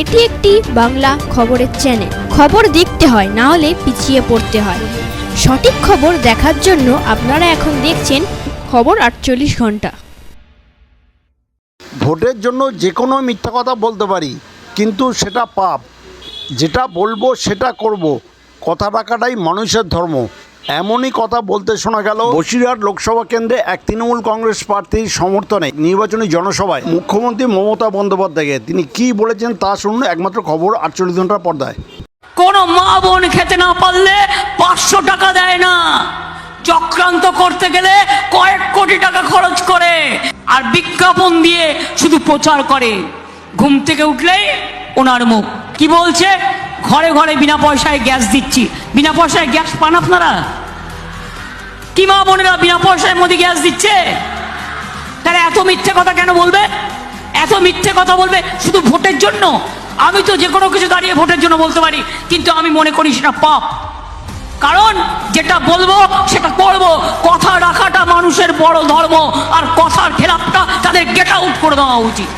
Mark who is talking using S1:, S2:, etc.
S1: এটি একটি বাংলা খবরের চ্যানেল খবর দেখতে হয়, না হলে পিছিয়ে পড়তে হয়। সঠিক খবর দেখার জন্য আপনারা এখন দেখছেন খবর আটচল্লিশ ঘণ্টা।
S2: ভোটের জন্য যে কোনো মিথ্যা কথা বলতে পারি, কিন্তু সেটা পাপ। যেটা বলব সেটা করব। কথা রাখাটাই মানুষের ধর্ম। এমনই কথা বলতে শোনা গেল। বসিরহাট লোকসভা কেন্দ্রে এক তৃণমূল কংগ্রেস প্রার্থীর সমর্থনে নির্বাচনী জনসভায় মুখ্যমন্ত্রী মমতা বন্দ্যোপাধ্যায়কে। তিনি কি বলেছেন তা শুনুন, একমাত্র খবর আটচল্লিশ ঘণ্টার পর্দায়।
S3: কোনো মা বোন খেতে না পারলে পাঁচশো টাকা দেয় না। চক্রান্ত করতে গেলে কয়েক কোটি টাকা খরচ করে আর বিজ্ঞাপন দিয়ে শুধু প্রচার করে। ঘুম থেকে উঠলেই ওনার মুখ। কি বলছে? ঘরে ঘরে বিনা পয়সায় গ্যাস দিচ্ছি। বিনা পয়সায় গ্যাস পান আপনারা? কি মা বোনেরা, বিনা পয়সায় মোদি গ্যাস দিচ্ছে? তাহলে এত মিথ্যে কথা কেন বলবে? এত মিথ্যে কথা বলবে শুধু ভোটের জন্য? আমি তো যে কোনো কিছু দাঁড়িয়ে ভোটের জন্য বলতে পারি, কিন্তু আমি মনে করি সেটা পাপ। কারণ যেটা বলব, সেটা করব। কথা রাখাটা মানুষের বড় ধর্ম, আর কথার খেলাপটা তাদের গেট আউট করে দেওয়া উচিত।